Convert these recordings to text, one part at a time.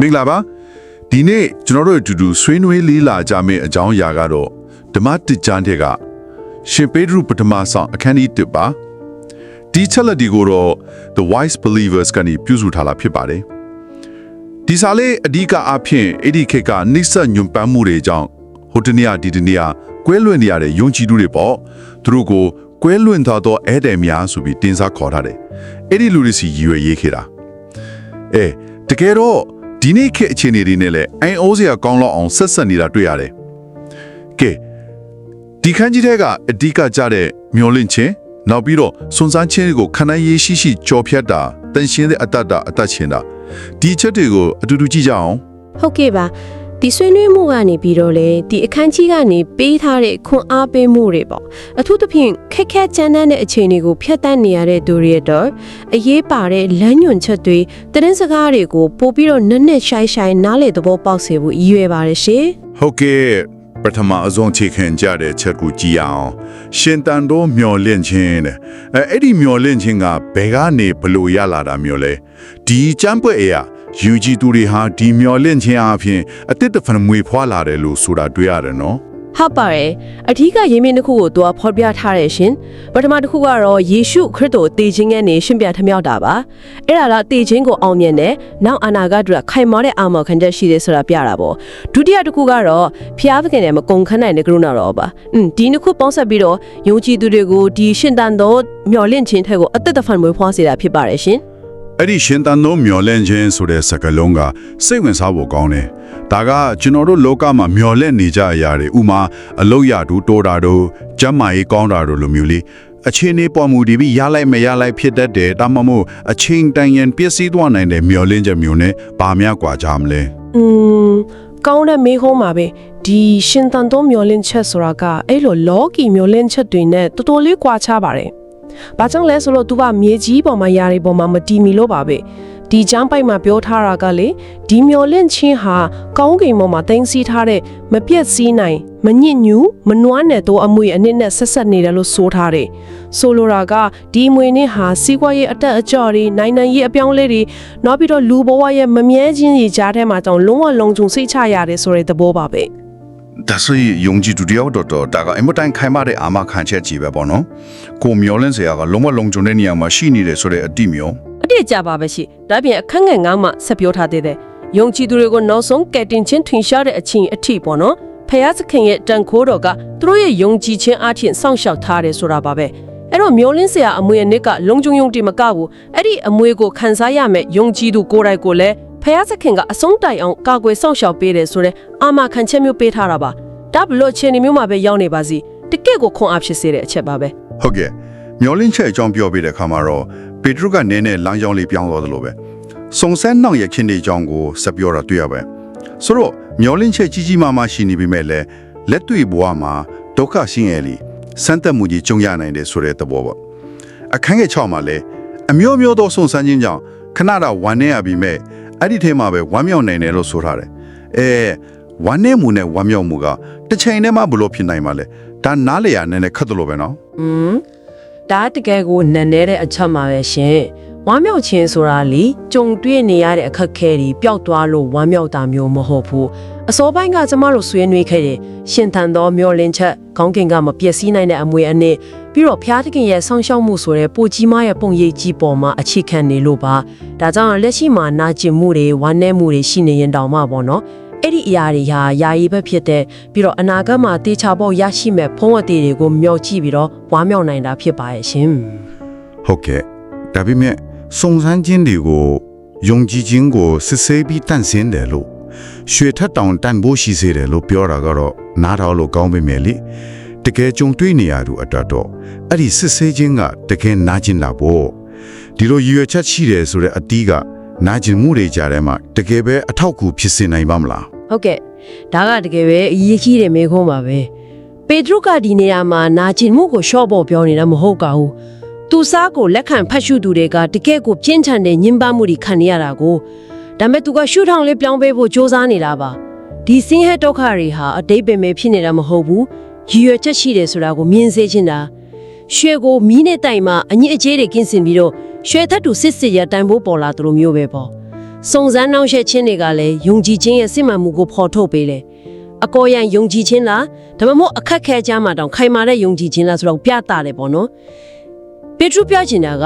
မင်္ဂလာပါဒီနေ့ကျွန်တော်တို့အတူတူဆွေးနွေးလေးလာကြမယ့်အကြောင်းအရာကတော့ဓမ္မတစ်ကျမ်းတဲ့ကရှင်ပေဒရုပထမဆောင်အခန်းကြီး1ပါဒီချက်လက်ဒီကိုတော့ the wise believers ကနေပြုစုထားတာဖြစ်ပါတယ်ဒီစာလေးအဓိကအဖြစ်အဲ့ဒီခေတ်ကနှိစက်ညွန်ပန်းမှုတွေကြောင့်ဟိုတနေ့ဒီတနေ့ကွဲလွင့်နေရတဲ့ယုံကြည်သူတွေပေါ့သူတို့ကိုကွဲလွင့်သွားသောဧည့်သည်များဆိုပြီးတင်စားခေါ်ထားတယ်အဲ့ဒီလူတွေစီရည်ရွယ်ရေးခဲ့တာအဲတကယ်တော့ ဒီနေ့ခေတ်အခြေအနေတွေနဲ့လည်းအိုင်အိုးစရာကောင်းလောက်အောင်ဆက်ဆက်နေတာတွေ့ရတယ်။ကဲဒီခန်းကြီးတဲ့ကအဓိကကြတဲ့မျောလင့်ခြင်းနောက်ပြီးတော့စွန်စမ်းခြင်းတွေကိုခန္ဓာရေးရှိရှိကြော်ဖြတ်တာတန်ရှင်းတဲ့အတ္တတာအတ္တချင်းတာဒီချက်တွေကိုအတူတူကြည့်ကြအောင်ဟုတ်ကဲ့ပါ ဒီဆွေးနွေးမှုကနေပြီးတော့လေဒီအခန်းကြီးကနေပေးထားတဲ့ခွန်အားပေးမှုတွေပေါ့အထူးသဖြင့်ခက်ခဲကြမ်းတမ်းတဲ့အခြေအနေကိုဖျက်ဆီးနေရတဲ့သူတွေအတွက်အရေးပါတဲ့လမ်းညွန်ချက်တွေတင်းစကားတွေကိုပို့ပြီးတော့နက်နက်ရှိုင်းရှိုင်းနားလေသဘောပေါက်စေဖို့ရည်ရွယ်ပါတယ်ရှင်ဟုတ်ကဲ့ပထမအဆုံးချိန်ခံကြတဲ့ချက်ကိုကြည့်အောင်ရှင်တန်တို့မျောလင့်ခြင်းတဲ့အဲအဲ့ဒီမျောလင့်ခြင်းကဘယ်ကနေဘလို့ရလာတာမျိုးလဲဒီကျမ်းပွဲအရာ ယူကြည်သူတွေဟာဒီမျောလင့်ခြင်းအပြင်အတိတ်တဖန်မွေဖွာလာတယ်လို့ဆိုတာတွေ့ရတယ်နော်ဟုတ်ပါတယ်အထူးကရင်းမြစ်တစ်ခုကိုသူကဖော်ပြထားတယ်ရှင်ပထမတစ်ခုကတော့ယေရှုခရစ်တော်တည်ခြင်းကနေရှင်းပြထမြောက်တာပါအဲ့ဒါကတည်ခြင်းကိုအောင်မြင်တယ်နောက်အနာဂတ်အတွက်ခိုင်မာတဲ့အာမခံချက်ရှိတယ်ဆိုတာပြတာပေါ့ဒုတိယတစ်ခုကတော့ဖျားသခင်နဲ့မကုံခန်းနိုင်တဲ့ကရုဏာတော်ပါอืมဒီနှစ်ခုပေါင်းဆက်ပြီးတော့ယုံကြည်သူတွေကိုဒီရှင်တန်သောမျှော်လင့်ခြင်းထက်ကိုအသက်တဖန်မွေးဖွားစေတာဖြစ်ပါတယ်ရှင် အဲ့ဒီရှင်သန်သောမျော်လင့်ခြင်းဆိုတဲ့စကားလုံးကစိတ်ဝင်စားဖို့ကောင်းတယ်။ဒါကကျွန်တော်တို့လောကမှာမျော်လင့်နေကြရတယ်။ဥမာအလောက်ရတူတိုးတာတို့၊ကျမ်းမာရေးကောင်းတာတို့လိုမျိုးလေးအချင်းလေးပေါ်မူတည်ပြီးရလိုက်မရလိုက်ဖြစ်တတ်တယ်။ဒါမှမဟုတ်အချင်းတိုင်ရန်ပျက်စီးသွားနိုင်တဲ့မျော်လင့်ချက်မျိုးနဲ့ဘာများကွာကြမလဲ။อืมကောင်းတဲ့မိဟုံးပါပဲ။ဒီရှင်သန်သောမျော်လင့်ချက်ဆိုတာကအဲ့လိုလောကီမျော်လင့်ချက်တွေနဲ့တော်တော်လေးကွာခြားပါတယ်။ ဘာကြောင့်လဲဆိုတော့ तू ကမြေကြီးပေါ်မှာຢာတွေပေါ်မှာမတီးမီလို့ပါပဲ။ဒီချမ်းပိုက်မှာပြောထားတာကလေဒီမျောလင့်ခြင်းဟာကောင်းကင်ပေါ်မှာတင်းစီထားတဲ့မပြတ်စည်းနိုင်မညစ်ညူးမနွမ်းနယ်သောအမွေအနှစ်နဲ့ဆက်ဆက်နေတယ်လို့ဆိုထားတယ်။ဆိုလိုတာကဒီအမွေနဲ့ဟာစီးပွားရေးအတက်အကျော့တွေနိုင်ငံရေးအပြောင်းအလဲတွေနောက်ပြီးတော့လူဘဝရဲ့မမြဲခြင်းတွေကြားထဲမှာတောင်လုံးဝလုံခြုံစိတ်ချရတယ်ဆိုတဲ့သဘောပါပဲ။ ဒါဆိုရင်ယုံကြည်သူတယောက်တော့တော့ဒါကအင်မတန်ခိုင်မာတဲ့အာမခံချက်ကြီးပဲပေါ့နော်ကိုမျောလင့်စရာကလုံးဝလုံးကျုံတဲ့နေရာမှာရှိနေတယ်ဆိုတဲ့အတိမျိုးအတိအကျပါပဲရှိဒါပြင်အခက်ငယ်ငါမှဆက်ပြောထားသေးတယ်ယုံကြည်သူတွေကိုနောက်ဆုံးကယ်တင်ခြင်းထင်ရှားတဲ့အချင်းအထိပေါ့နော်ဖယားသခင်ရဲ့တန်ခိုးတော်ကသူတို့ရဲ့ယုံကြည်ခြင်းအထင်စောင့်ရှောက်ထားတယ်ဆိုတာပါပဲအဲ့တော့မျောလင်းစရာအမွေအနှစ်ကလုံခြုံယုံတိမကဘူးအဲ့ဒီအမွေကိုခန်းစားရမယ်ယုံကြည်သူကိုယ်တိုင်ကိုလည်း ဖယားသခင်ကအဆုံးတိုင်အောင်ကာကွယ်စောင့်ရှောက်ပေးတယ်ဆိုတဲ့အာမခံချက်မျိုးပေးထားတာပါဒါဘလို့ချင်းဒီမျိုးမှာပဲရောက်နေပါစီတကယ့်ကိုခွန်အားဖြစ်စေတဲ့အချက်ပါပဲဟုတ်ကဲ့မျောလင့်ချက်အကြောင်းပြောပြတဲ့အခါမှာတော့ပေတရုကနည်းနည်းလမ်းကြောင်းလေးပြောင်းသွားသလိုပဲစုံစမ်းနှောင့်ရခင်တွေအကြောင်းကိုဆက်ပြောတာတွေ့ရပဲဆိုတော့မျောလင့်ချက်ကြီးကြီးမားမားရှိနေပြီမဲ့လည်းလက်တွေ့ဘဝမှာဒုက္ခရှင်းရလီစမ်းသက်မှုကြီးကြုံရနိုင်တယ်ဆိုတဲ့သဘောပေါ့အခန်းငယ်6မှာလည်းအမျိုးမျိုးသောစုံစမ်းခြင်းကြောင့်ခဏတာဝမ်းနေရပြီမဲ့ အဲ့ဒီထဲမှာပဲဝမ်းမြောက်နိုင်တယ်လို့ဆိုထားတယ်အဲဝမ်းနေမှုနဲ့ဝမ်းမြောက်မှုကတစ်ချိန်တည်းမှဘလို့ဖြစ်နိုင်မှာလဲဒါနားလေရနည်းနည်းခက်တယ်လို့ပဲနော်อืมဒါတကယ်ကိုနက်နဲတဲ့အချက်မှာပဲရှင် ဝမ်းမြောက်ခြင်းဆိုတာလေကြုံတွေ့နေရတဲ့အခက်အခဲတွေပျောက်သွားလို့ဝမ်းမြောက်တာမျိုးမဟုတ်ဘူးအစောပိုင်းကကျမတို့ဆွေးနွေးခဲ့တဲ့ရှင်သန်သောမျောလင်းချက်ခေါင်းကင်ကမပျက်စီးနိုင်တဲ့အမွေအနှစ်ပြီးတော့ဖျားသခင်ရဲ့ဆောင်းရှောက်မှုဆိုတဲ့ပိုကြီးမားရဲ့ပုံရိပ်ကြီးပေါ်မှာအခြေခံနေလို့ပါဒါကြောင့်လက်ရှိမှာနာကျင်မှုတွေဝမ်းနည်းမှုတွေရှိနေရင်တောင်မှပေါ့နော်အဲ့ဒီအရာတွေဟာယာယီပဲဖြစ်တဲ့ပြီးတော့အနာဂတ်မှာတေချာပေါက်ရရှိမဲ့ဖုံးအသေးတွေကိုမျှော်ကြည့်ပြီးတော့ဝမ်းမြောက်နိုင်တာဖြစ်ပါရဲ့ရှင်ဟုတ်ကဲ့ဒါပေမဲ့ စုံစမ်းခြင်းတွေကိုယုံကြည်ခြင်းကိုစစ်ဆေးပြီးတန့်စင်တယ်လို့ရွှေထက်တောင်တန်ဖို့ရှိစေတယ်လို့ပြောတာကတော့နားထောင်လို့ကောင်းပေမဲ့လေတကယ်ကြုံတွေ့နေရသူအတွက်တော့အဲ့ဒီစစ်ဆေးခြင်းကတကယ်နာကျင်တာပေါ့ဒီလိုရည်ရွယ်ချက်ရှိတယ်ဆိုတဲ့အတီးကနာကျင်မှုတွေကြားထဲမှာတကယ်ပဲအထောက်အကူဖြစ်စေနိုင်ပါမလားဟုတ်ကဲ့ဒါကတကယ်ပဲအရေးကြီးတဲ့မေခွန်းပါပဲပေတရုကဒီနေရာမှာနာကျင်မှုကိုရှော့ဖို့ပြောနေတာမဟုတ်ပါဘူး သူစားကိုလက်ခံဖတ်ရှုသူတွေကတကယ့်ကိုပြင်းထန်တဲ့ညှဉ်းပန်းမှုတွေခံနေရတာကိုဒါပေမဲ့သူကရှုထောင်လေးပြောင်းပေးဖို့စ조사နေတာပါဒီစင်းဟက်ဒုက္ခတွေဟာအတိတ်ပင်ပဲဖြစ်နေတာမဟုတ်ဘူးရည်ရွယ်ချက်ရှိတယ်ဆိုတာကိုမြင်စေချင်တာရွှေကိုမီးနဲ့တိုင်မှာအညစ်အကြေးတွေကင်းစင်ပြီးတော့ရွှေထက်တူစစ်စစ်ရတိုင်ဖို့ပေါ်လာသူလိုမျိုးပဲပေါ့စုံစမ်းနှောင့်ယှက်ခြင်းတွေကလည်းယုံကြည်ခြင်းရဲ့စစ်မှန်မှုကိုဖော်ထုတ်ပေးတယ်အကောရန်ယုံကြည်ခြင်းလားဒါမှမဟုတ်အခက်ခဲကြမှာတောင်ခိုင်မာတဲ့ယုံကြည်ခြင်းလားဆိုတော့ပြတာတယ်ပေါ့နော် ပေထရုပြောချင်တာက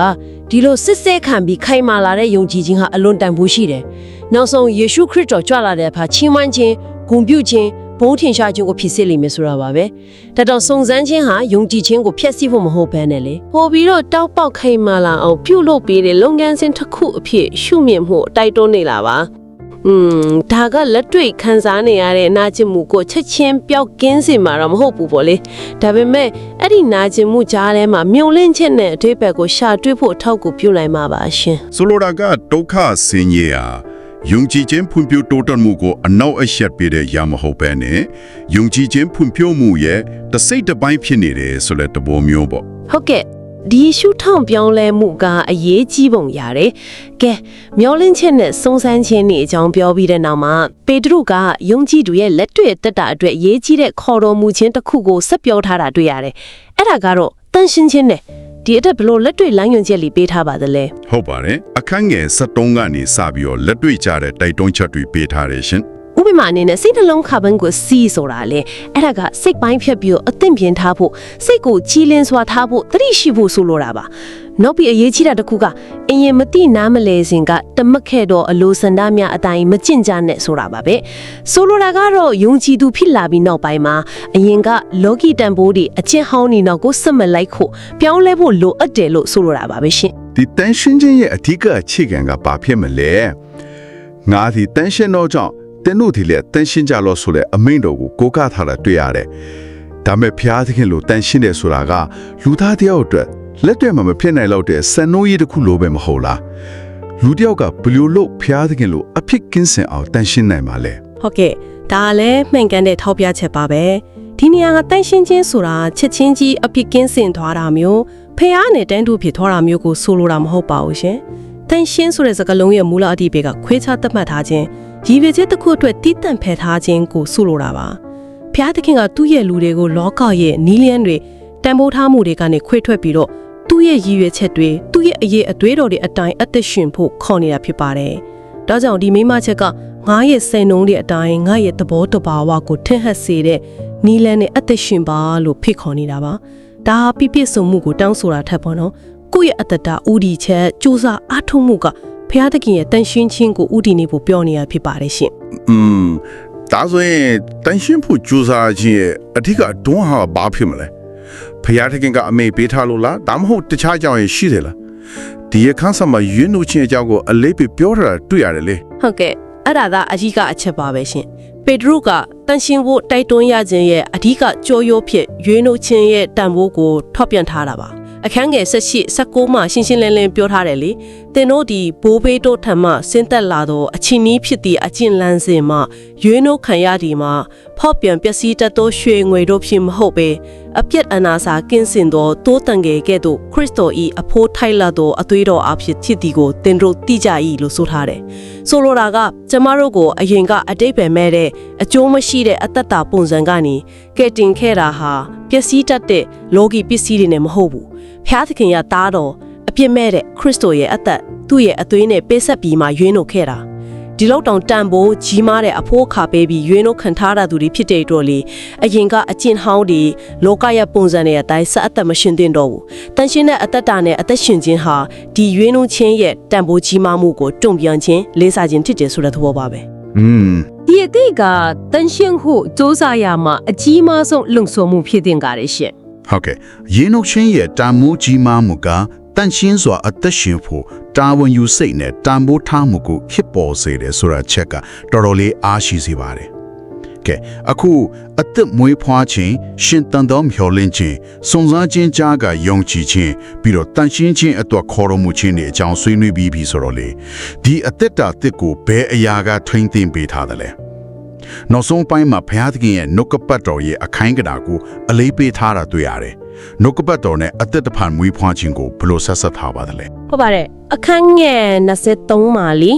ဒီလိုစစ်စစ်ခံပြီးခိုင်မာလာတဲ့ယုံကြည်ခြင်းဟာအလွန်တန်ဖိုးရှိတယ်နောက်ဆုံးယေရှုခရစ်တော်ကြွလာတဲ့အခါချီးမွမ်းခြင်းဂုဏ်ပြုခြင်းဘုန်းထင်ရှားခြင်းကိုဖြစ်စေလိမ့်မယ်ဆိုတာပါပဲဒါတော့စုံစမ်းခြင်းဟာယုံကြည်ခြင်းကိုဖျက်ဆီးဖို့မဟုတ်ဘဲနဲ့လေပို့ပြီးတော့တောက်ပေါက်ခိုင်မာလာအောင်ပြုလုပ်ပေးတဲ့လုပ်ငန်းစဉ်တစ်ခုအဖြစ်ရှုမြင်မှုတိုက်တွန်းနေလာပါ อืมဒါကလက်တွေ့ခံစားနေရတဲ့နာကျင်မှုကိုချက်ချင်းပျောက်ကင်းစင်မှာတော့မဟုတ်ဘူးပေါ့လေဒါပေမဲ့အဲ့ဒီနာကျင်မှုကြားထဲမှာမြုံလင့်ချက်နဲ့အသေးဘက်ကိုရှာတွေ့ဖို့အထောက်အကူပြုနိုင်မှာပါရှင်ဆိုလိုတာကဒုက္ခဆင်းရဲဟာယုံကြည်ခြင်းဖွံ့ဖြိုးတိုးတက်မှုကိုအနောက်အရှက်ပေးတဲ့ရမဟုတ်ပဲနဲ့ယုံကြည်ခြင်းဖွံ့ဖြိုးမှုရဲ့တစ်စိတ်တစ်ပိုင်းဖြစ်နေတယ်ဆိုတဲ့သဘောမျိုးပေါ့ဟုတ်ကဲ့ ဒီရှုထောင်ပြောင်းလဲမှုကအရေးကြီးပုံရတယ်။ကဲမျောလင်းချက်နဲ့စုံစမ်းခြင်းနေအကြောင်းပြောပြီးတဲ့နောက်မှာပေတရုကယုံကြည်သူရဲ့လက်တွေ့တက်တာအတွက်အရေးကြီးတဲ့ခေါ်တော်မူခြင်းတစ်ခုကိုဆက်ပြောထားတာတွေ့ရတယ်။အဲ့ဒါကတော့တန်ရှင်းခြင်းနဲ့ဒီအတွက်ဘလို့လက်တွေ့လမ်းညွှန်ချက်လေးပေးထားပါသလဲဟုတ်ပါတယ်အခန်းငယ်73ကနေစပြီးတော့လက်တွေ့ကြတဲ့တိုက်တွန်းချက်တွေပေးထားတယ်ရှင်။ဥ ပမာအနေနဲ့စိတ်နှလုံးခါပန်းကိုစီးဆိုတာလေအဲ့ဒါကစိတ်ပိုင်းဖြတ်ပြီးတော့အသင့်ပြင်ထားဖို့စိတ်ကိုကြည်လင်စွာထားဖို့တတိရှိဖို့ဆိုလိုတာပါ။နောက်ပြီးအရေးကြီးတာတစ်ခုကအရင်မတိနားမလဲစဉ်ကတမက်ခဲ့တော့အလိုစန္ဒများအတိုင်းမကျင့်ကြနဲ့ဆိုတာပါပဲ။ဆိုလိုတာကတော့ယုံကြည်သူဖြစ်လာပြီးနောက်ပိုင်းမှာအရင်ကလောကီတန်ဖိုးတွေအချင်းဟောင်းနေနောက်ကိုစက်မလိုက်ဖို့ပြောင်းလဲဖို့လိုအပ်တယ်လို့ဆိုလိုတာပါပဲရှင်။ဒီတန်ရှင်းခြင်းရဲ့အထူးအခြေခံကဘာဖြစ်မလဲငါဒီတန်ရှင်းတော့ကြောင့် တင်းတို့ဒီလေတန်ရှင်းကြလို့ဆိုတဲ့အမိန့်တော်ကိုကိုးကားထားတာတွေ့ရတယ်ဒါမဲ့ဖျားသခင်လို့တန်ရှင်းတယ်ဆိုတာကလူသားတယောက်အတွက်လက်တွေ့မှာမဖြစ်နိုင်တော့တဲ့စံနှုန်းရည်တစ်ခုလိုပဲမဟုတ်လားလူတယောက်ကဘယ်လိုလုပ်ဖျားသခင်လို့အဖြစ်ကင်းစင်အောင်တန်ရှင်းနိုင်မှာလဲဟုတ်ကဲ့ဒါကလည်းမှန်ကန်တဲ့ထောက်ပြချက်ပါပဲဒီနေရာကတန့်ရှင်းခြင်းဆိုတာချက်ချင်းကြီးအဖြစ်ကင်းစင်သွားတာမျိုးဖះနဲ့တန်းတူဖြစ်သွားတာမျိုးကိုဆိုလိုတာမဟုတ်ပါဘူးရှင်တန့်ရှင်းဆိုတဲ့စကားလုံးရဲ့မူလအဓိပ္ပာယ်ကခွဲခြားသတ်မှတ်ထားခြင်း ရည်ရွယ်ချက်တစ်ခုအတွက်တည်တံ့ဖယ်ထားခြင်းကိုဆိုလိုတာပါဖះသခင်ကသူ့ရဲ့လူတွေကိုလောကရဲ့နီးလျန်းတွေတန်ဖိုးထားမှုတွေကနေခွဲထွက်ပြီးတော့သူ့ရဲ့ရည်ရွယ်ချက်တွေသူ့ရဲ့အရေးအသွေးတော်တွေအတိုင်းအသက်ရှင်ဖို့ခေါ်နေတာဖြစ်ပါတယ်။ဒါကြောင့်ဒီမိမချက်ကငါရဲ့စိတ်နှုံးတွေအတိုင်းငါရဲ့သဘောတဘာဝကိုထင်ဟပ်စေတဲ့နီလန်းနဲ့အသက်ရှင်ပါလို့ဖိတ်ခေါ်နေတာပါ။ဒါဟာပြပြစုံမှုကိုတောင်းဆိုတာထက်ပေါ့နော်။ကိုယ့်ရဲ့အတ္တတာဥဒီချက်စူးစမ်းအားထုတ်မှုက ဖျားသခင်ရဲ့တန်ရှင်းခြင်းကိုဥဒီနေဖို့ပြောနေရဖြစ်ပါတယ်ရှင်။อืมဒါဆိုရင်တန်ရှင်းဖို့ကြိုးစားခြင်းရဲ့အထူးအတွန်းဟာဘာဖြစ်မလဲဖျားသခင်ကအမေပေးထားလို့လားဒါမှမဟုတ်တခြားကြောင့်ရင်ရှိတယ်လားဒီအခန်းစာမှာယဉ်တို့ချင်းအကြောင်းကိုအလေးပေးပြောထားတာတွေ့ရတယ်လေဟုတ်ကဲ့အဲ့ဒါကအကြီးကအချက်ပါပဲရှင်ပေတရုကတန်ရှင်ဖို့တိုက်တွန်းရခြင်းရဲ့အဓိကကြောရိုးဖြစ်ရွေးနှုတ်ခြင်းရဲ့တန်ဖိုးကိုထောက်ပြန်ထားတာပါ အခန်းငယ်18 19မှာရှင်းရှင်းလင်းလင်းပြောထားတယ်လေသင်တို့ဒီဘိုးဘေးတို့ထံမှဆင်းသက်လာသောအချင်းနီးဖြစ်သည့်အကျင့်လန်းစဉ်မှာရွေးနှုတ်ခံရသည်မှာဖောက်ပြန်ပျက်စီးတတ်သောရွှေငွေတို့ဖြစ်မဟုတ်ပဲအပြစ်အနာစာကင်းစင်သောတိုးတန်ငယ်ကဲ့သို့ခရစ်တော်၏အဖိုးထိုက်လာသောအသွေးတော်အဖြစ်ဖြစ်သည်ကိုသင်တို့သိကြ၏လို့ဆိုထားတယ်ဆိုလိုတာကကျမတို့ကိုအရင်ကအတိတ်ပဲမဲ့တဲ့အကျိုးမရှိတဲ့အတ္တတာပုံစံကနေကဲတင်ခဲ့တာဟာပျက်စီးတတ်တဲ့လောကီပစ္စည်းတွေနဲ့မဟုတ်ဘူး ဖျားသခင်ရသားတော်အပြစ်မဲ့တဲ့ခရစ်တော်ရဲ့အသက်သူ့ရဲ့အသွေးနဲ့ပေးဆက်ပြီးမှရွေးနှုတ်ခဲ့တာဒီလောက်တောင်တန်ဖိုးကြီးမားတဲ့အဖိုးခါပေးပြီးရွေးနှုတ်ခံထားတာသူတွေဖြစ်တဲ့အတွက်လေအရင်ကအကျင့်ဟောင်းတွေလောကရဲ့ပုံစံတွေအတိုင်းဆက်အသက်မရှင်သင့်တော့ဘူးတန်ရှင်းတဲ့အသက်တာနဲ့အသက်ရှင်ခြင်းဟာဒီရွေးနှုတ်ခြင်းရဲ့တန်ဖိုးကြီးမားမှုကိုတုံ့ပြန်ခြင်းလေးစားခြင်းဖြစ်တယ်ဆိုတဲ့သဘောပါပဲ อืม ဒီအတိတ်ကတန်ရှင်းဖို့စ조사ရမှာအကြီးမားဆုံးလုံဆော်မှုဖြစ်တင်ကြရရှင် ဟုတ်ကဲ့ယင်းတို့ချင်းရဲ့တာမိုးကြီးမားမှုကတန်ရှင်းစွာအသက်ရှင်ဖို့တာဝန်ယူစိတ်နဲ့တန်ဖိုးထားမှုကိုဖြစ်ပေါ်စေတယ်ဆိုတာချက်ကတော်တော်လေးအားရှိစေပါတယ်ကဲအခုအသက်မွေးဖွားခြင်းရှင်တန်သောမျှော်လင့်ခြင်းစုံစမ်းခြင်းကြားကယုံကြည်ခြင်းပြီးတော့တန်ရှင်းခြင်းအတွက်ခေါ်တော်မူခြင်းတွေအကြောင်းဆွေးနွေးပြီးပြီဆိုတော့လေဒီအသက်တာတစ်ကိုဘယ်အရာကထိမ့်သိမ့်ပေးထားတယ်လဲ နောက်ဆုံးပိုင်းမှာဘုရားသခင်ရဲ့နှုတ်ကပတ်တော်ရဲ့အခိုင်းကတာကိုအလေးပေးထားတာတွေ့ရတယ်နှုတ်ကပတ်တော်နဲ့အသက်တဖန်မွေးဖွားခြင်းကိုဘယ်လိုဆက်ဆက်ထားပါသလဲဟုတ်ပါတယ်အခန်းငယ်23မှာလီ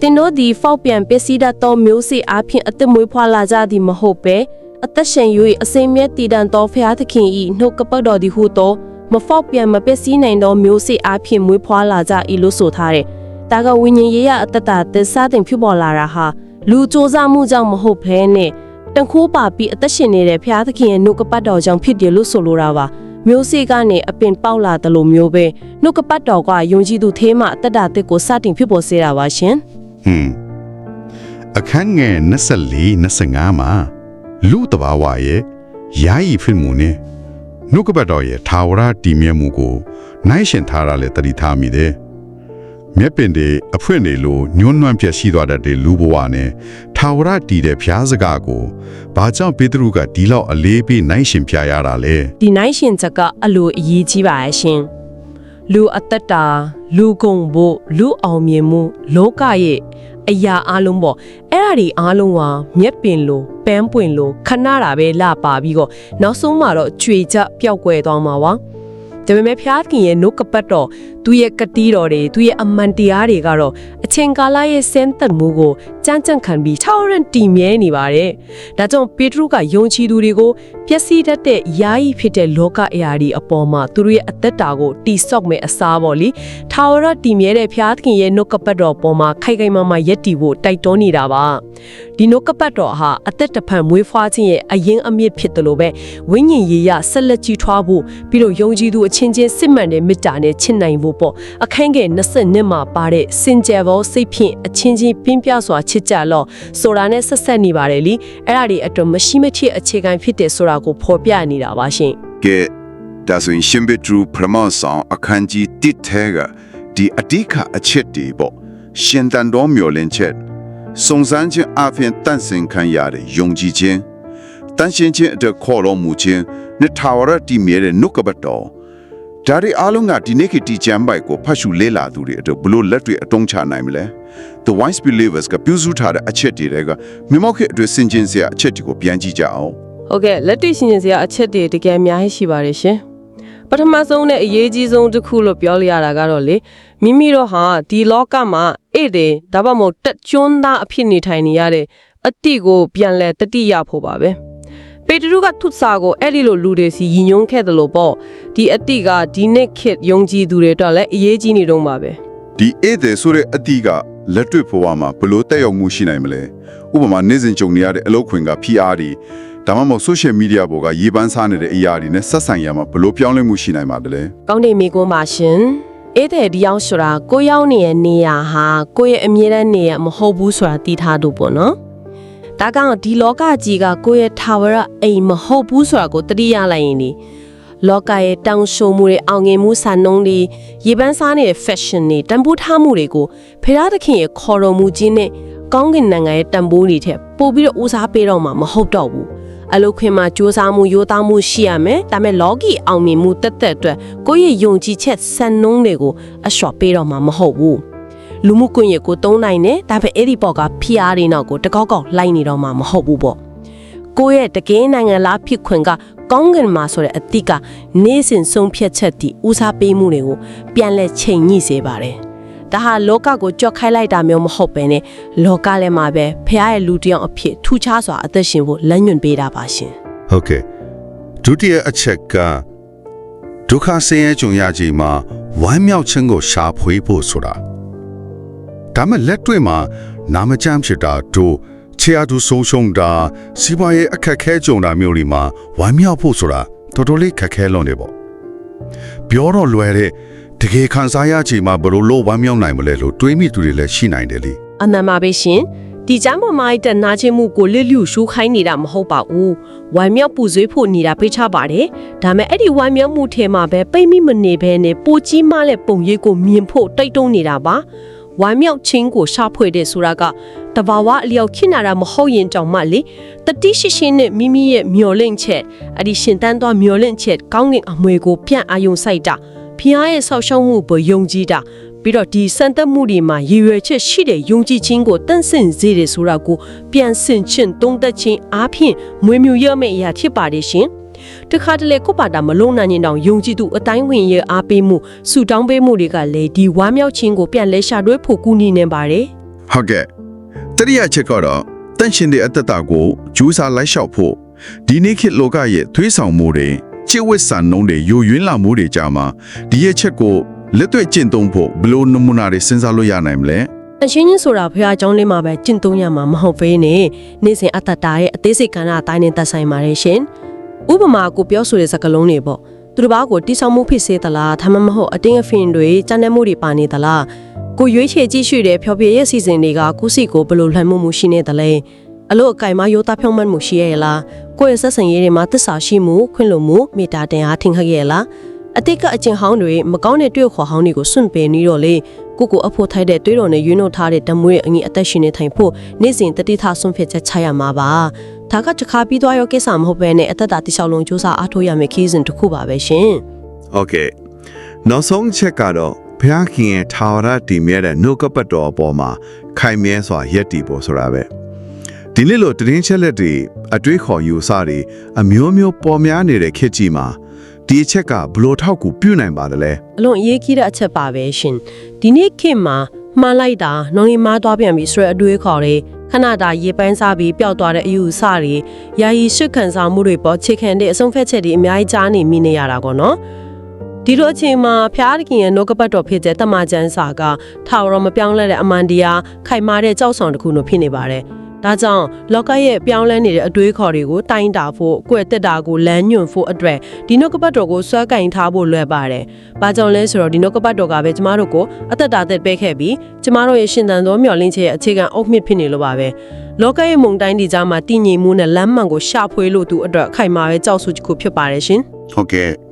တင်တို့ဒီဖောက်ပြန်ပစ္စည်းတတ်သောမျိုးစေ့အားဖြင့်အသက်မွေးဖွားလာကြသည်မဟုတ်ပဲအသက်ရှင်၍အစိမ့်မြဲတည်တံ့သောဖျားသခင်၏နှုတ်ကပတ်တော်သည်ဟုသောမဖောက်ပြန်မပစ္စည်းနိုင်သောမျိုးစေ့အားဖြင့်မွေးဖွားလာကြ၏လို့ဆိုထားတယ်။တဒါကဝိညာဉ်ရေးရအတ္တတာသစ္စာတင်ဖြစ်ပေါ်လာတာဟာ လူစ조사မှုကြောင့်မဟုတ်ဘဲနဲ့တန်ခိုးပါပြီးအသက်ရှင်နေတဲ့ဖျားသခင်ရဲ့နှုတ်ကပတ်တော်ကြောင့်ဖြစ်တယ်လို့ဆိုလိုတာပါမျိုးစေ့ကနေအပင်ပေါက်လာတယ်လို့မျိုးပဲနှုတ်ကပတ်တော်ကယုံကြည်သူသေးမှအတ္တတာတစ်ကိုစတင်ဖြစ်ပေါ်စေတာပါရှင်ဟွန်းအခန်းငယ်24 25မှာလူတဘာဝရဲ့ယာယီဖိမှုနဲ့နှုတ်ကပတ်တော်ရဲ့ထာဝရတည်မြဲမှုကိုနိုင်ရှင်ထားရလဲတတိထားမိတယ် မြက်ပင်တွေအဖွင့်တွေလိုညှိုးနှွမ်းပြက်ရှိသွားတတ်တဲ့လူဘဝနဲ့ထာဝရတည်တဲ့ဖျားစကားကိုဘာကြောင့်ပေတရုကဒီလောက်အလေးပေးနိုင်ရှင်ပြရတာလဲဒီနိုင်ရှင်ချက်ကအလိုအရေးကြီးပါရဲ့ရှင်လူအတ္တတာလူကုံဖို့လူအောင်မြင်မှုလောကရဲ့အရာအလုံးပေါ့အဲ့ဒါဒီအားလုံးဟာမျက်ပင်လိုပန်းပွင့်လိုခဏတာပဲလှပါပြီးတော့နောက်ဆုံးမှာတော့ကြွေချက်ပျောက်ကွယ်သွားမှာပါ ဒါပေမဲ့ဖျားခင်ရဲ့နှုတ်ကပတ်တော်သူရဲ့ကတိတော်တွေသူရဲ့အမှန်တရားတွေကတော့အချိန်ကာလရဲ့စမ်းသပ်မှုကိုကြမ်းကြမ်းခံပြီးထောက်ရန်တည်မြဲနေပါတယ်။ဒါကြောင့်ပေတရုကယုံကြည်သူတွေကိုပျက်စီးတတ်တဲ့ယာယီဖြစ်တဲ့လောကအရာတွေအပေါ်မှာသူတို့ရဲ့အသက်တာကိုတိဆောက်မဲ့အစားပေါ့လေ။ထာဝရတည်မြဲတဲ့ဖျားခင်ရဲ့နှုတ်ကပတ်တော်ပေါ်မှာခိုင်ခိုင်မာမာယက်တည်ဖို့တိုက်တွန်းနေတာပါ။ဒီနှုတ်ကပတ်တော်ဟာအသက်တဖန်မွေးဖွားခြင်းရဲ့အရင်အမြင့်ဖြစ်တယ်လို့ပဲဝိညာဉ်ရေးရဆက်လက်ကြီးထွားဖို့ပြီးတော့ယုံကြည်သူအချင်းချင်းစစ်မှန်တဲ့မေတ္တာနဲ့ချစ်နိုင်ဖို့ပေါ့အခန်းငယ်20နှစ်မှာပါတဲ့စင်ကြယ်ဘောစိတ်ဖြင့်အချင်းချင်းပြင်းပြစွာချစ်ကြလော့ဆိုတာနဲ့ဆက်ဆက်နေပါတယ်လीအဲ့ဒါတွေအတွက်မရှိမဖြစ်အခြေခံဖြစ်တယ်ဆိုတာကိုဖော်ပြနေတာပါရှင်ကဲဒါဆိုရင်ရှင်ဘက်ထရူပရမောဆောင်အခန်းကြီးတစ်ထဲကဒီအဓိကအချက်တွေပေါ့ရှင်တန်တော်မျောလင်းချက်စုံစမ်းခြင်းအပြင်တန့်စင်ခံရတဲ့ယုံကြည်ခြင်းတန်ရှင်းခြင်းအတွက်ခေါ်တော်မူခြင်းနဲ့ထာဝရတည်မြဲတဲ့နှုတ်ကပတ်တော် ဒါတွေအားလုံးကဒီနေ့ခေတ်ဒီကျမ်းပိုက်ကိုဖတ်ရှုလေ့လာသူတွေအတွက်ဘလို့လက်တွေအတုံးချနိုင်မလဲ The wise believers ကပြုစုထားတဲ့အချက်တွေကမြမောက်ခေတ်အတွက်စင်ကျင်စရာအချက်တွေကိုပြန်ကြည့်ကြအောင်ဟုတ်ကဲ့လက်တွေ့ရှင်ရှင်စရာအချက်တွေတကယ်အများကြီးရှိပါတယ်ရှင်ပထမဆုံးနဲ့အရေးကြီးဆုံးတစ်ခုလို့ပြောလို့ရတာကတော့လေမိမိတို့ဟာဒီလောကမှာဧည့်တယ်ဒါမှမဟုတ်တက်ကျွန်းသားအဖြစ်နေထိုင်နေရတဲ့အတိကိုပြန်လဲတတိရဖို့ပါပဲ ပေတရုကထုစာကိုအဲ့ဒီလိုလူတွေစီယဉ်ညွန်းခဲ့တယ်လို့ပေါ့ဒီအတိကဒီနေ့ခေတ်ယုံကြည်သူတွေတော့လည်းအရေးကြီးနေတော့မှာပဲဒီဧည့်သည်ဆိုတဲ့အတိကလက်တွေ့ဘဝမှာဘလို့တက်ရောက်မှုရှိနိုင်မလဲဥပမာနေ့စဉ်ကြုံနေရတဲ့အလုပ်ခွင်က PR တွေဒါမှမဟုတ် social media ပေါ်ကရေပန်းစားနေတဲ့အရာတွေနဲ့ဆက်ဆံရမှာဘလို့ပြောင်းလဲမှုရှိနိုင်ပါသလဲကောင်းနေမိကွန်းပါရှင်အဲ့တဲ့ဒီအောင်ဆိုတာကိုရောက်နေတဲ့နေရာဟာကိုယ့်ရဲ့အမြဲတမ်းနေရမဟုတ်ဘူးဆိုတာသိထားလို့ပေါ့နော် ဒါကောင်ဒီလောကကြီးကကိုယ့်ရဲ့ထာဝရအိမ်မဟုတ်ဘူးဆိုတာကိုသတိရလိုက်ရင်ဒီလောကရဲ့တောင်ရှိုမှုတွေအောင်ငင်မှုဆန်နှုံးတွေရေပန်းစားနေတဲ့ fashion တွေတန်ဖိုးထားမှုတွေကိုဖေရသခင်ရဲ့ခေါ်တော်မူခြင်းနဲ့ကောင်းကင်နိုင်ငံရဲ့တန်ဖိုးတွေထက်ပိုပြီးတော့ဦးစားပေးတော့မှာမဟုတ်တော့ဘူးအလုခွင်မှာစူးစမ်းမှုရိုးသားမှုရှိရမယ်ဒါပေမဲ့လောကီအောင်မြင်မှုတက်တက်အတွက်ကိုယ့်ရဲ့ယုံကြည်ချက်စံနှုန်းတွေကိုအလျှော့ပေးတော့မှာမဟုတ်ဘူး လူမှုကွန်ရက်ကိုတုံးနိုင်တယ်ဒါပေမဲ့အဲ့ဒီပေါ်ကဖိအားတွေနောက်ကိုတကောက်ကောက်လိုက်နေတော့မှာမဟုတ်ဘူးပေါ့ကိုယ့်ရဲ့တကယ်နိုင်ငံလားဖြစ်ခွင့်ကကောင်းကင်မှာဆိုတဲ့အတိတ်ကနေစဉ်ဆုံးဖြတ်ချက်တည်ဦးစားပေးမှုတွေကိုပြန်လဲချိန်ညှိစေပါတယ်ဒါဟာလောကကိုကြော့ခိုင်းလိုက်တာမျိုးမဟုတ်ပဲねလောကလည်းမှာပဲဖះရဲ့လူတစ်ယောက်အဖြစ်ထူခြားစွာအသက်ရှင်ဖို့လမ်းညွှန်ပေးတာပါရှင်ဟုတ်ကဲ့ဒုတိယအချက်ကဒုက္ခဆင်းရဲကြုံရခြင်းမှာဝမ်းမြောက်ခြင်းကိုရှာဖွေဖို့ဆိုတာ ဒါမဲ့လက်တွေ့မှာနာမကျမ်းဖြစ်တာတို့ချေအတူဆုံးရှုံးတာစီးပွားရေးအခက်ခဲကြုံတာမျိုးတွေမှာဝမ်းမြောက်ဖို့ဆိုတာတော်တော်လေးခက်ခဲလွန်တယ်ပေါ့ပြောတော့လွယ်တဲ့တကယ်ခံစားရခြင်းမှာဘယ်လိုလို့ဝမ်းမြောက်နိုင်မလဲလို့တွေးမိသူတွေလည်းရှိနိုင်တယ်လေအနန္မာပဲရှင်ဒီကျမ်းပေါ်မှာတဲ့နာချင်းမှုကိုလစ်လျူရှုခိုင်းနေတာမဟုတ်ပါဘူးဝိုင်မြောက်ပူဆွေးဖို့နေတာပေးချပါတယ်ဒါမဲ့အဲ့ဒီဝိုင်မြောက်မှုထဲမှာပဲပိတ်မိမနေဘဲနဲ့ပိုကြီးမားတဲ့ပုံရိပ်ကိုမြင်ဖို့တိုက်တွန်းနေတာပါ ဝိုင်မြောက်ချင်းကိုရှာဖွေတဲ့ဆိုတာကတဘာဝအလျောက်ခိနာတာမဟုတ်ရင်တောင်မှလေတတိရှိရှိနဲ့မိမိရဲ့မျောလင့်ချက်အဲ့ဒီရှင်တန်းသွားမျောလင့်ချက်ကောင်းကင်အမွေကိုပြန့်အာယုံစိုက်တာဖျားရဲ့ဆောက်ရှုံးမှုပေါ်ယုံကြည်တာပြီးတော့ဒီစံတက်မှုတွေမှာရည်ရွယ်ချက်ရှိတဲ့ယုံကြည်ခြင်းကိုတန့်စင်စေတယ်ဆိုတာကိုပြန်ဆင်ခြင်းတုံးသက်ခြင်းအားဖြင့်မွေးမြူရမယ့်အရာဖြစ်ပါတယ်ရှင်။ တခါတလေကိုပါတာမလုံးနိုင်ရင်တောင်ယုံကြည်သူအတိုင်းဝင်ရဲ့အားပေးမှုဆူတောင်းပေးမှုတွေကလည်းဒီဝမ်းမြောက်ခြင်းကိုပြန်လဲရှာတွဲဖို့ကူညီနေပါတယ်ဟုတ်ကဲ့တတိယချက်ကတော့တန့်ရှင်တဲ့အတ္တတာကိုဂျူးစာလိုက်လျှောက်ဖို့ဒီနေ့ခေတ်လောကရဲ့သွေးဆောင်မှုတွေချစ်ဝတ်ဆန်နှုံးတွေယိုယွင်းလာမှုတွေကြာမှာဒီရဲ့ချက်ကိုလက်တွေ့ကျင့်သုံးဖို့ဘလို့နမူနာတွေစဉ်းစားလို့ရနိုင်မလဲအချင်းချင်းဆိုတာဖခင်အကြောင်းလေးမှာပဲကျင့်သုံးရမှာမဟုတ်ဘဲနဲ့နေ့စဉ်အတ္တတာရဲ့အသေးစိတ်ကဏ္ဍအတိုင်းနဲ့သက်ဆိုင်ပါတယ်ရှင်။ ဥပမာကိုပြောဆိုတဲ့စကားလုံးတွေပေါ့သူတစ်ပါးကိုတိဆောက်မှုဖြစ်စေသလားဒါမှမဟုတ်အတင်းအဖင်တွေကြမ်းတမ်းမှုတွေပါနေသလားကိုရွေးချယ်ကြည့်ရှုတဲ့ဖျော်ဖြေရဲ့စီစဉ်တွေကကိုယ့်စီကိုဘယ်လိုလှမ်းမှုမှုရှိနေသလဲအလို့အကင်မရိုးသားဖြောင့်မတ်မှုရှိရဲ့လားကိုယ့်ရဲ့ဆက်ဆံရေးတွေမှာသစ္စာရှိမှုခွင့်လွှတ်မှုမေတ္တာတင်အားထင်ခတ်ရဲ့လား အတိတ်ကအကျင့်ဟောင်းတွေမကောင်းတဲ့တွေ့ခေါ်ဟောင်းတွေကိုစွန့်ပယ်နေတော့လေကိုကိုအဖို့ထိုက်တဲ့တွေးတော်နဲ့ယူနှုတ်ထားတဲ့တမွေးအငိအသက်ရှင်နေထိုင်ဖို့နေ့စဉ်တတိထဆွန့်ဖြစ်ချက်ချရမှာပါဒါကတစ်ခါပြီးသွားရောကိစ္စမဟုတ်ဘဲနဲ့အသက်တာတိလျှောက်လုံးစူးစမ်းအားထုတ်ရမယ့်ခီးစဉ်တစ်ခုပါပဲရှင်ဟုတ်ကဲ့နောက်ဆုံးချက်ကတော့ဘုရားခင်ရဲ့ထာဝရတည်မြဲတဲ့နှုတ်ကပတ်တော်အပေါ်မှာခိုင်မြဲစွာယက်တည်ဖို့ဆိုတာပဲဒီနေ့လိုတည်င်းချက်လက်တွေအတွေးခေါ်ယူဆတွေအမျိုးမျိုးပေါ်များနေတဲ့ခေတ်ကြီးမှာ ဒီအချက်ကဘလို့ထောက်ကူပြုနိုင်ပါတယ်လဲအလွန်အရေးကြီးတဲ့အချက်ပါပဲရှင်ဒီနေ့ခေတ်မှာမှားလိုက်တာနောင်ရီမားသွားပြန်ပြီဆိုတဲ့အတွေးခေါ်တွေခဏတာရေပန်းစားပြီးပျောက်သွားတဲ့အယူအဆတွေယာယီရှစ်ခံစားမှုတွေပေါ်ခြေခံတဲ့အဆုံးဖက်ချက်တွေအများကြီးကြားနေမိနေရတာကောနော်ဒီလိုအချိန်မှာဖျားတခင်ရဲ့နှုတ်ကပတ်တော်ဖြစ်တဲ့တမန်ကျမ်းစာကထာဝရမပြောင်းလဲတဲ့အမှန်တရားခိုင်မာတဲ့ကြောက်ဆောင်တစ်ခုလို့ဖြစ်နေပါတယ်။ ဒါကြောင့်လောကရဲ့ပြောင်းလဲနေတဲ့အတွေးခေါ်တွေကိုတိုင်းတာဖို့ကိုယ့်တက်တာကိုလမ်းညွှန်ဖို့အတွက်ဒီနှုတ်ကပတ်တော်ကိုစွဲကင်ထားဖို့လွယ်ပါတယ်။ဘာကြောင့်လဲဆိုတော့ဒီနှုတ်ကပတ်တော်ကပဲကျမတို့ကိုအသက်တာသက်ပေးခဲ့ပြီးကျမတို့ရဲ့ရှင်သန်သောမျှော်လင့်ချက်ရဲ့အခြေခံအုတ်မြစ်ဖြစ်နေလို့ပါပဲ။လောကရဲ့မုန်တိုင်းဒီကြားမှာတည်ငြိမ်မှုနဲ့လမ်းမှန်ကိုရှာဖွေလို့သူအတွက်အခိုင်မာပဲကြောက်စုတစ်ခုဖြစ်ပါတယ်ရှင်။ဟုတ်ကဲ့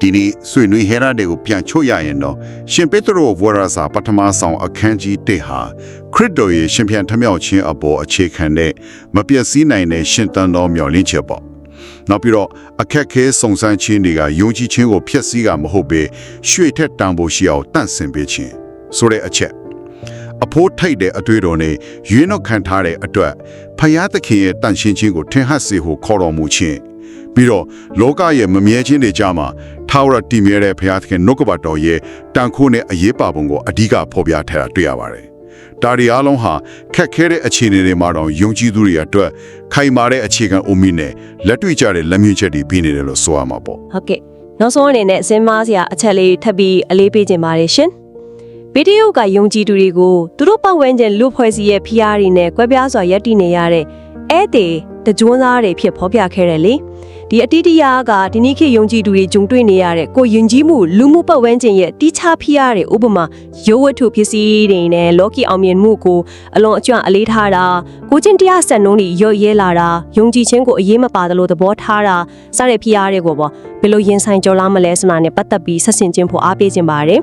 ဒီနေ့ဆွေနွေးဟဲရာတွေကိုပြန်ချွတ်ရရင်တော့ရှင်ပေတရောဝရစာပထမဆောင်အခန်းကြီး1ဟာခရစ်တော်ရဲ့ရှင်ပြန်ထမြောက်ခြင်းအပေါ်အခြေခံတဲ့မပြည့်စည်နိုင်တဲ့ရှင်သန်သောမျှော်လင့်ချက်ပေါ့နောက်ပြီးတော့အခက်ခဲစုံစမ်းခြင်းတွေကယုံကြည်ခြင်းကိုဖျက်ဆီးတာမဟုတ်ဘဲရွှေထက်တန်ဖို့ရှိအောင်တန့်စင်ပေးခြင်းဆိုတဲ့အချက်အဖိုးထိတ်တဲ့အတွေ့အကြုံနဲ့ရွေးနှုတ်ခံထားတဲ့အတွက်ဖယားသခင်ရဲ့တန်ရှင်းခြင်းကိုထင်ဟပ်စေဖို့ခေါ်တော်မူခြင်းပြီးတော့လောကရဲ့မမြဲခြင်းတွေကြားမှာ ထာဝရတည်မြဲတဲ့ဖယားသခင်နှုတ်ကပတ်တော်ရဲ့တန်ခိုးနဲ့အရေးပါပုံကိုအဓိကဖော်ပြထားတာတွေ့ရပါတယ်။ဒါဒီအားလုံးဟာခက်ခဲတဲ့အခြေအနေတွေမှာတော့ယုံကြည်သူတွေအတွက်ခိုင်မာတဲ့အခြေခံအုံမီနဲ့လက်တွေ့ကျတဲ့လက်မြင့်ချက်တွေပြီးနေတယ်လို့ဆိုရမှာပေါ့ဟုတ်ကဲ့နောက်ဆုံးအနေနဲ့စင်မားစရာအချက်လေးထပ်ပြီးအလေးပေးခြင်းပါတယ်ရှင်ဗီဒီယိုကယုံကြည်သူတွေကိုသူတို့ပတ်ဝန်းကျင်လူဖွဲ့စည်းရဲ့ဖိအားတွေနဲ့ကွဲပြားစွာရပ်တည်နေရတဲ့ဧည့်သည်တကြွန်းသားတွေဖြစ်ဖော်ပြခဲ့တယ်လေ ဒီအတိတ်တရားကဒီနေ့ခေတ်ယုံကြည်သူတွေဂျုံတွေ့နေရတဲ့ကိုယဉ်ကျေးမှုလူမှုပတ်ဝန်းကျင်ရဲ့တီးခြားဖိအားတွေဥပမာရိုးဝတ္ထုပစ္စည်းတွေနဲ့လောကီအောင်မြင်မှုကိုအလွန်အကျွမ်းအလေးထားတာကိုချင်းတရားစံနှုန်းတွေရော့ရဲလာတာယုံကြည်ခြင်းကိုအရေးမပါသလိုသဘောထားတာစတဲ့ဖိအားတွေကိုပေါ့ဘယ်လိုရင်ဆိုင်ကြော်လာမလဲဆိုတာနဲ့ပတ်သက်ပြီးဆက်ဆင်ခြင်းဖို့အားပေးခြင်းပါတယ်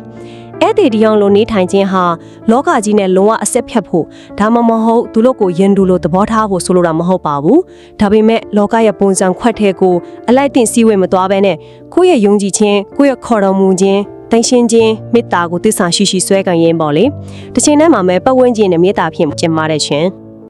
အဲ့ဒီဒီအောင်လိုနေထိုင်ခြင်းဟာလောကကြီးနဲ့လုံးဝအဆက်ဖြတ်ဖို့ဒါမှမဟုတ်သူတို့ကိုယဉ်တူလို့သဘောထားဖို့ဆိုလိုတာမဟုတ်ပါဘူးဒါပေမဲ့လောကရဲ့ပုံစံခွက်တဲ့ကိုအလိုက်တင်စည်းဝေးမသွားဘဲနဲ့ကိုယ့်ရဲ့ယုံကြည်ခြင်းကိုယ့်ရဲ့ခေါ်တော်မူခြင်းတန်ရှင်းခြင်းမေတ္တာကိုသစ္စာရှိရှိဆွဲကင်ရင်းပေါ့လေတစ်ချိန်တည်းမှာပဲပတ်ဝန်းကျင်နဲ့မေတ္တာဖြင့်ကျင်မာတဲ့ရှင်